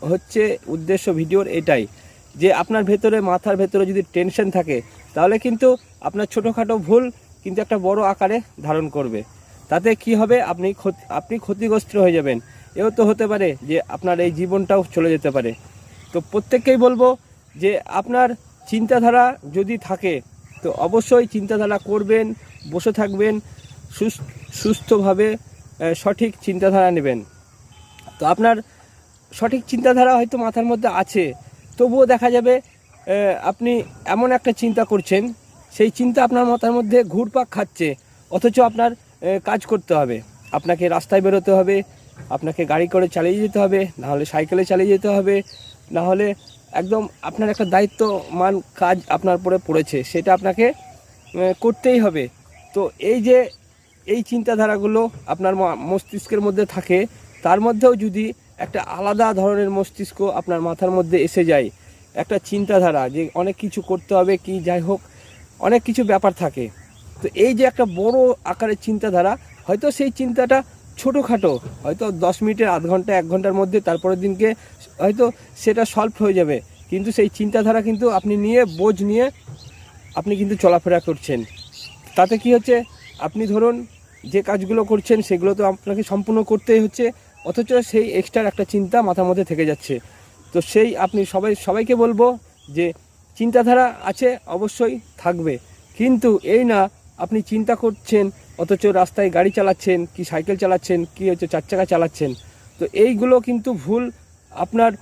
হচ্ছে উদ্দেশ্য ভিডিওর এটাই, যে আপনার ভেতরে, মাথার ভেতরে যদি টেনশন থাকে, তাহলে কিন্তু আপনার ছোটোখাটো ভুল কিন্তু একটা বড় আকারে ধারণ করবে। তাতে কি হবে? আপনি আপনি ক্ষতিগ্রস্ত হয়ে যাবেন। এও তো হতে পারে যে আপনার এই জীবনটাও চলে যেতে পারে। তো প্রত্যেককেই বলব যে আপনার চিন্তাধারা যদি থাকে, তো অবশ্যই চিন্তাধারা করবেন, বসে থাকবেন সুস- সুস্থভাবে সঠিক চিন্তাধারা নেবেন। তো আপনার সঠিক চিন্তাধারা হয়তো মাথার মধ্যে আছে, তবুও দেখা যাবে আপনি এমন একটা চিন্তা করছেন, সেই চিন্তা আপনার মাথার মধ্যে ঘুরপাক খাচ্ছে, অথচ আপনার কাজ করতে হবে। আপনাকে রাস্তায় বেরোতে হবে, আপনাকে গাড়ি করে চালিয়ে যেতে হবে, নাহলে সাইকেলে চালিয়ে যেতে হবে, নাহলে একদম আপনার একটা দায়িত্বমান কাজ আপনার পরে পড়েছে, সেটা আপনাকে করতেই হবে। তো এই যে, এই চিন্তাধারাগুলো আপনার মস্তিষ্কের মধ্যে থাকে, তার মধ্যেও যদি একটা আলাদা ধরনের মস্তিষ্ক আপনার মাথার মধ্যে এসে যায়। একটা চিন্তাধারা যে অনেক কিছু করতে হবে কি যাই হোক, অনেক কিছু ব্যাপার থাকে। তো এই যে একটা বড় আকারের চিন্তাধারা, হয়তো সেই চিন্তাটা ছোটোখাটো, হয়তো দশ মিনিটের আধ ঘণ্টা, এক ঘণ্টার মধ্যে তারপরের দিনকে হয়তো সেটা সলভ হয়ে যাবে। কিন্তু সেই চিন্তাধারা কিন্তু আপনি নিয়ে, বোঝ নিয়ে আপনি কিন্তু চলাফেরা করছেন। তাতে কি হচ্ছে? আপনি ধরুন যে কাজগুলো করছেন, সেগুলো তো আপনাকে সম্পূর্ণ করতেই হচ্ছে। অথচ সেই এক্সট্রা একটা চিন্তা মাথার মধ্যে থেকে যাচ্ছে। তো সেই আপনি সবাই, সবাইকে বলব যে চিন্তাধারা আছে, অবশ্যই থাকবে। কিন্তু এই না, আপনি চিন্তা করছেন, অথচ রাস্তায় গাড়ি চালাচ্ছেন, কি সাইকেল চালাচ্ছেন, কি হচ্ছে চার চাকা চালাচ্ছেন। তো এইগুলো কিন্তু ভুল। আপনার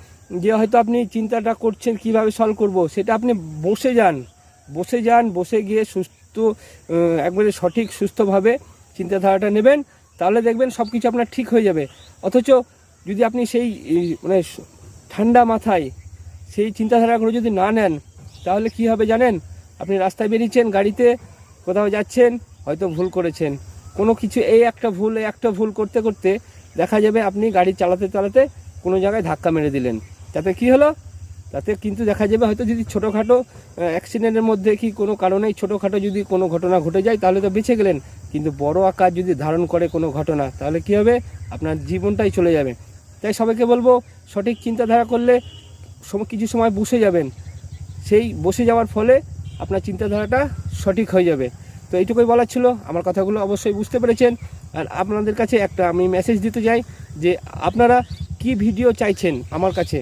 যে হয়তো আপনি চিন্তাটা করছেন, কীভাবে সলভ করব, সেটা আপনি বসে যান। বসে যান, বসে গিয়ে সুস্থ একবারে সঠিক, সুস্থভাবে চিন্তাধারাটা নেবেন। তাহলে দেখবেন সব কিছু আপনার ঠিক হয়ে যাবে। অথচ যদি আপনি সেই মানে ঠান্ডা মাথায় সেই চিন্তাধারাগুলো যদি না নেন, তাহলে কি হবে জানেন? আপনি রাস্তায় বেরিয়েছেন, গাড়িতে কোথাও যাচ্ছেন, হয়তো ভুল করেছেন। কোনো কিছু, এই একটা ভুল, এই একটা ভুল করতে করতে দেখা যাবে আপনি গাড়ি চালাতে চালাতে কোনো জায়গায় ধাক্কা মেরে দিলেন। তাতে কি হলো? তাতে কিন্তু দেখা যাবে হয়তো যদি ছোটোখাটো অ্যাক্সিডেন্টের মধ্যে কি কোনো কারণেই ছোটোখাটো যদি কোনো ঘটনা ঘটে যায়, তাহলে তো বেঁচে গেলেন। কিন্তু বড় আকার যদি ধারণ করে কোনো ঘটনা, তাহলে কি হবে? আপনার জীবনটাই চলে যাবে। তাই সবাইকে বলব, সঠিক চিন্তাধারা করলে কিছু সময় বসে যাবেন। সেই বসে যাওয়ার ফলে আপনার চিন্তাধারাটা সঠিক হয়ে যাবে। তো এইটুকুই বলার ছিল। আমার কথাগুলো অবশ্যই বুঝতে পেরেছেন। আর আপনাদের কাছে একটা আমি মেসেজ দিতে চাই যে, আপনারা কি ভিডিও চাইছেন আমার কাছে?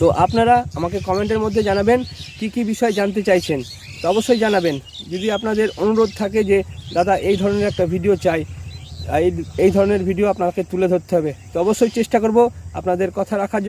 তো আপনারা আমাকে কমেন্টের মধ্যে জানাবেন কি কি বিষয় জানতে চাইছেন। তো অবশ্যই জানাবেন। যদি আপনাদের অনুরোধ থাকে যে, দাদা, এই ধরনের একটা ভিডিও চাই। এই এই ধরনের ভিডিও আপনাকে তুলে ধরতে হবে। তো অবশ্যই চেষ্টা করব আপনাদের কথা রাখার।